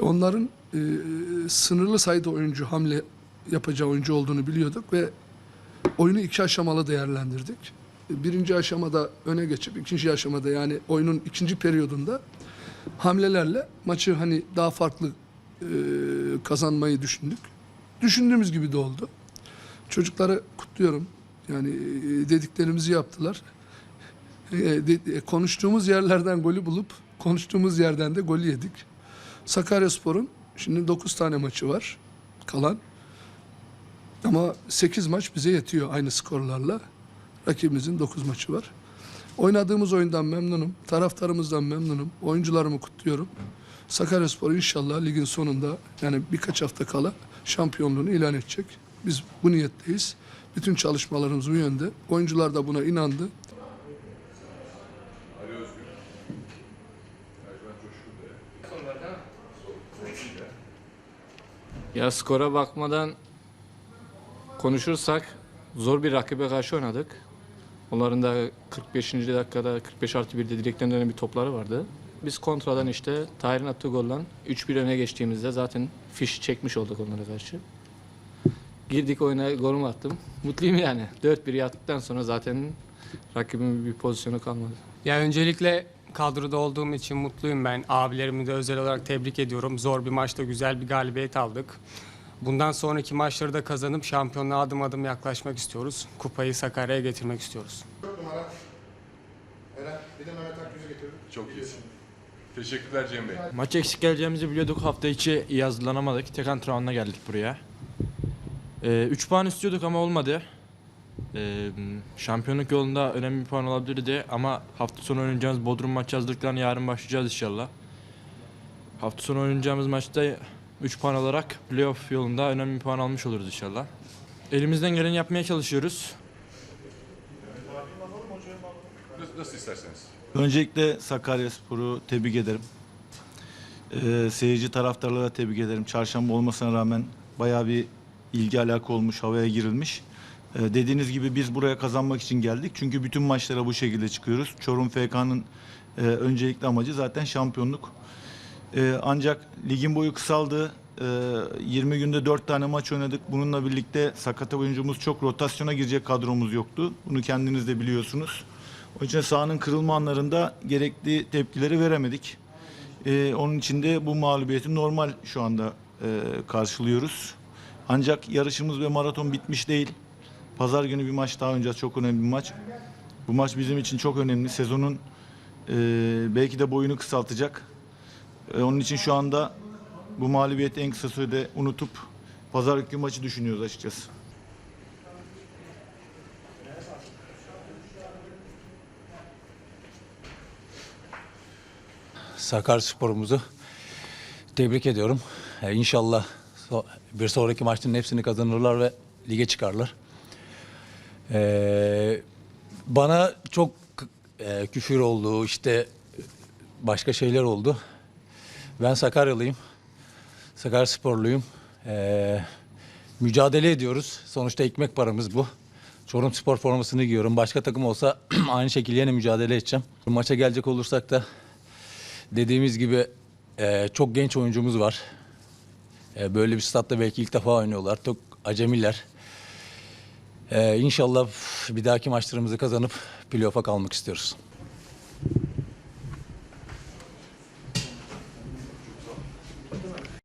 Onların e, sınırlı sayıda oyuncu hamle yapacağı oyuncu olduğunu biliyorduk ve oyunu iki aşamalı değerlendirdik. Birinci aşamada öne geçip ikinci aşamada yani oyunun ikinci periyodunda hamlelerle maçı hani daha farklı e, kazanmayı düşündük. Düşündüğümüz gibi de oldu. Çocukları kutluyorum. Yani e, dediklerimizi yaptılar. E, e, konuştuğumuz yerlerden golü bulup konuştuğumuz yerden de golü yedik. Sakaryaspor'un şimdi 9 tane maçı var kalan. Ama 8 maç bize yetiyor aynı skorlarla. Rakibimizin 9 maçı var. Oynadığımız oyundan memnunum. Taraftarımızdan memnunum. Oyuncularımı kutluyorum. Sakaryaspor inşallah ligin sonunda yani birkaç hafta kala şampiyonluğunu ilan edecek. Biz bu niyetteyiz. Bütün çalışmalarımız bu yönde. Oyuncular da buna inandı. Ya skora bakmadan konuşursak zor bir rakibe karşı oynadık. Onların da 45. dakikada 45 artı 1'de direkten dönen bir topları vardı. Biz kontradan işte Tahir'in attığı golle 3-1 öne geçtiğimizde zaten fiş çekmiş olduk onlara karşı. Girdik oyuna golümü attım. Mutluyum yani. 4-1 yaptıktan sonra zaten rakibimin bir pozisyonu kalmadı. Ya öncelikle kadroda olduğum için mutluyum ben. Abilerimi de özel olarak tebrik ediyorum. Zor bir maçta güzel bir galibiyet aldık. Bundan sonraki maçları da kazanıp şampiyonluğa adım adım yaklaşmak istiyoruz. Kupayı Sakarya'ya getirmek istiyoruz. numara. Eren, bir de Mehmet Akgüz'ü getirdim. Çok iyisin. Teşekkürler Cem Bey. Maç eksik geleceğimizi biliyorduk. Hafta içi iyi hazırlanamadık. Tek antrenmanla geldik buraya. 3 puan istiyorduk ama olmadı. Ee, şampiyonluk yolunda önemli bir puan olabilirdi ama hafta sonu oynayacağımız Bodrum maçı hazırlıklarına yarın başlayacağız inşallah. Hafta sonu oynayacağımız maçta 3 puan olarak playoff yolunda önemli bir puan almış oluruz inşallah. Elimizden geleni yapmaya çalışıyoruz. Nasıl, nasıl isterseniz. Öncelikle Sakaryaspor'u tebrik ederim. Ee, seyirci taraftarlara tebrik ederim. Çarşamba olmasına rağmen bayağı bir ilgi alaka olmuş, havaya girilmiş. Ee, dediğiniz gibi biz buraya kazanmak için geldik. Çünkü bütün maçlara bu şekilde çıkıyoruz. Çorum FK'nın e, öncelikli amacı zaten şampiyonluk. Ee, ancak ligin boyu kısaldı. Ee, 20 günde 4 tane maç oynadık. Bununla birlikte sakat oyuncumuz çok rotasyona girecek kadromuz yoktu. Bunu kendiniz de biliyorsunuz. O için sahanın kırılma anlarında gerekli tepkileri veremedik. Ee, onun için de bu mağlubiyeti normal şu anda e, karşılıyoruz. Ancak yarışımız ve maraton bitmiş değil. Pazar günü bir maç daha oynayacağız. Çok önemli bir maç. Bu maç bizim için çok önemli. Sezonun e, belki de boyunu kısaltacak. E, onun için şu anda bu mağlubiyeti en kısa sürede unutup pazar günkü maçı düşünüyoruz açıkçası. Sakaryaspor'umuzu tebrik ediyorum. Ee, inşallah so- bir sonraki maçların hepsini kazanırlar ve lige çıkarlar. Ee, bana çok e, küfür oldu, işte başka şeyler oldu. Ben Sakaryalıyım. Sakaryasporluyum. Ee, mücadele ediyoruz. Sonuçta ekmek paramız bu. Çorum spor formasını giyiyorum. Başka takım olsa aynı şekilde yine mücadele edeceğim. Maça gelecek olursak da Dediğimiz gibi e, çok genç oyuncumuz var. E, böyle bir statta belki ilk defa oynuyorlar. Çok acemiler. E, inşallah bir dahaki maçlarımızı kazanıp playoff'a kalmak istiyoruz.